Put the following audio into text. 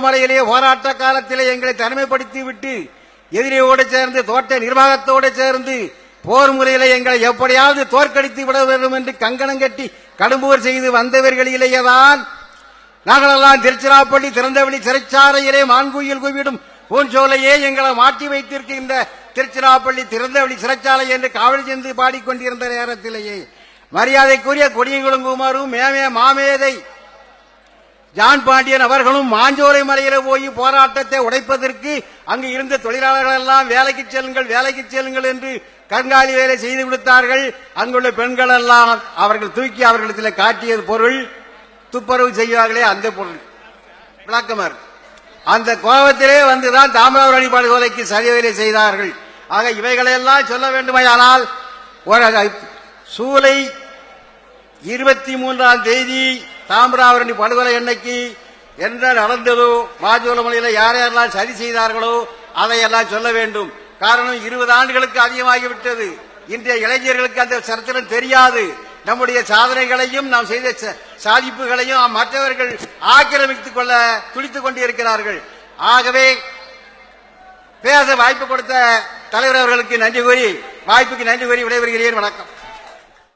மலையிலே போராட்ட காலத்திலே எங்களை தனிமைப்படுத்தி விட்டு எதிரியோடு சேர்ந்து தோட்ட நிர்வாகத்தோடு சேர்ந்து போர் முறையிலே எங்களை எப்படியாவது தோற்கடித்து விட வேண்டும் என்று கங்கணம் கட்டி கடும்போர் செய்து வந்தவர்களிலேயேதான் நாங்களெல்லாம் திருச்சிராப்பள்ளி திறந்தவெளி சிறைச்சாலையிலே மான்குயில் குவிடும் பூஞ்சோலையே எங்களை மாட்டி வைத்திருக்கின்ற திருச்சிராப்பள்ளி திறந்தவெளி சிறைச்சாலை என்று காவல் சென்று பாடிக்கொண்டிருந்த நேரத்திலேயே மரியாதைக்குரிய கொடியங்குளங்குமாரும் மேமே மாமேதை ஜான் பாண்டியன் அவர்களும் மாஞ்சோலை மலையில போய் போராட்டத்தை உடைப்பதற்கு அங்கு இருந்த தொழிலாளர்கள் எல்லாம் வேலைக்கு செல்லுங்கள் வேலைக்கு செல்லுங்கள் என்று கண்காணி வேலை செய்து கொடுத்தார்கள். அங்குள்ள பெண்கள் எல்லாம் அவர்கள் தூக்கி அவர்களிடத்தில் காட்டியது பொருள். துப்புரவு செய்வார்களே அந்த பொருள். விளக்கமர் அந்த கோபத்திலே வந்துதான் தாமிரபரணி படுகொலைக்கு சரிவேலை செய்தார்கள். ஆக இவைகளையெல்லாம் சொல்ல வேண்டுமையானால் ஒரு சூலை இருபத்தி மூன்றாம் தேதி தாமிராவரணி படுகொலை என்னைக்கு? என்ன நடந்ததோ? மாஜோலமலையில் யார் யாரெல்லாம் சரி செய்தார்களோ அதையெல்லாம் சொல்ல வேண்டும். காரணம் இருபது ஆண்டுகளுக்கு அதிகமாகிவிட்டது. இன்றைய இளைஞர்களுக்கு அந்த சரித்திரம் தெரியாது. நம்முடைய சாதனைகளையும் நாம் செய்த ச- சாதிப்புகளையும் மற்றவர்கள் ஆக்கிரமித்துக் கொள்ள துடித்துக் கொண்டிருக்கிறார்கள். ஆகவே பேச வாய்ப்பு கொடுத்த தலைவர் அவர்களுக்கு நன்றி கூறி வாய்ப்புக்கு நன்றி கூறி விடைபெறுகிறேன். வணக்கம்.